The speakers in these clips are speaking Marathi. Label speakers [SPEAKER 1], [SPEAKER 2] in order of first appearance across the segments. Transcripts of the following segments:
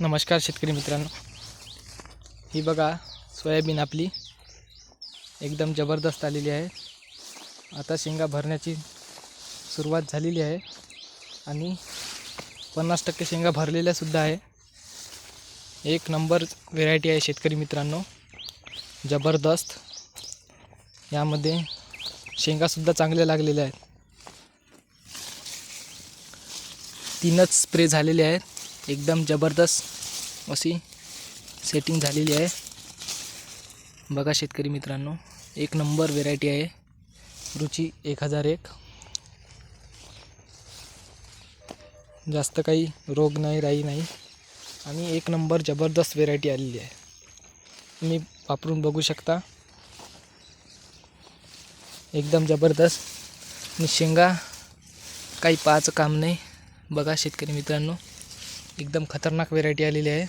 [SPEAKER 1] नमस्कार शेतकरी मित्रांनो. ही बघा सोयाबीन आपली एकदम जबरदस्त आलेली आहे. आता शेंगा भरण्याची सुरुवात झालेली आहे आणि पन्नास टक्के शेंगा भरलेल्यासुद्धा आहे. एक नंबर व्हेरायटी आहे शेतकरी मित्रांनो. जबरदस्त. यामध्ये शेंगासुद्धा चांगल्या लागलेल्या आहेत. तीनच स्प्रे झालेले आहेत. एकदम जबरदस्त अशी सेटिंग झालेली आहे. बघा शेतकरी मित्रांनो एक नंबर व्हेरायटी आहे. रुची एक हजार एक. जास्त काही रोग नाही राई नाही. आणि एक नंबर जबरदस्त व्हेरायटी आलेली आहे. तुम्ही वापरून बघू शकता. एकदम जबरदस्त. आणि शेंगा काही पाच काम नाही. बघा शेतकरी मित्रांनो. एकदम खतरनाक व्हेरायटी आलेली आहे.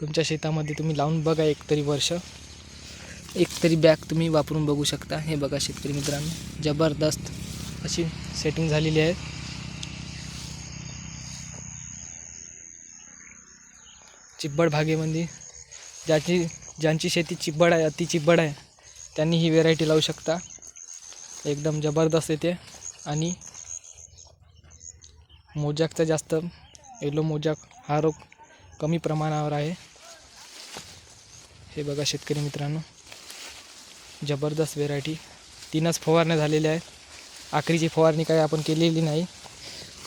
[SPEAKER 1] तुमच्या शेतामध्ये तुम्ही लावून बघा एक तरी वर्ष. एक तरी बॅग तुम्ही वापरून बघू शकता. हे बघा शेतकरी मित्रांनो जबरदस्त अशी सेटिंग झालेली आहे. चिब्बड भागेमध्ये ज्याची ज्यांची शेती चिब्बड आहे अति चिब्बड आहे त्यांनी ही व्हेरायटी लावू शकता. एकदम जबरदस्त येते. आणि मोजॅकचा जास्त येलो मोजाक हा रोग कमी प्रमाणावर आहे. हे बघा शेतकरी मित्रांनो. जबरदस्त व्हेरायटी तीनच फवारण्या झालेल्या आहेत. आखरीची फवारणी काही आपण केलेली नाही.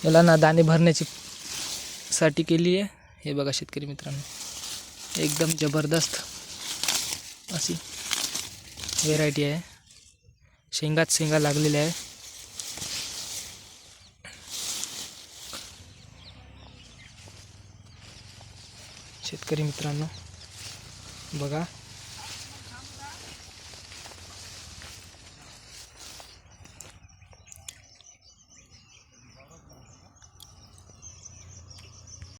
[SPEAKER 1] याला ना दाणे भरण्याची साठी केली आहे. हे बघा शेतकरी मित्रांनो. एकदम जबरदस्त अशी व्हेरायटी आहे. शेंगात शेंगा लागलेल्या आहे. शेतकरी मित्रांनो. बघा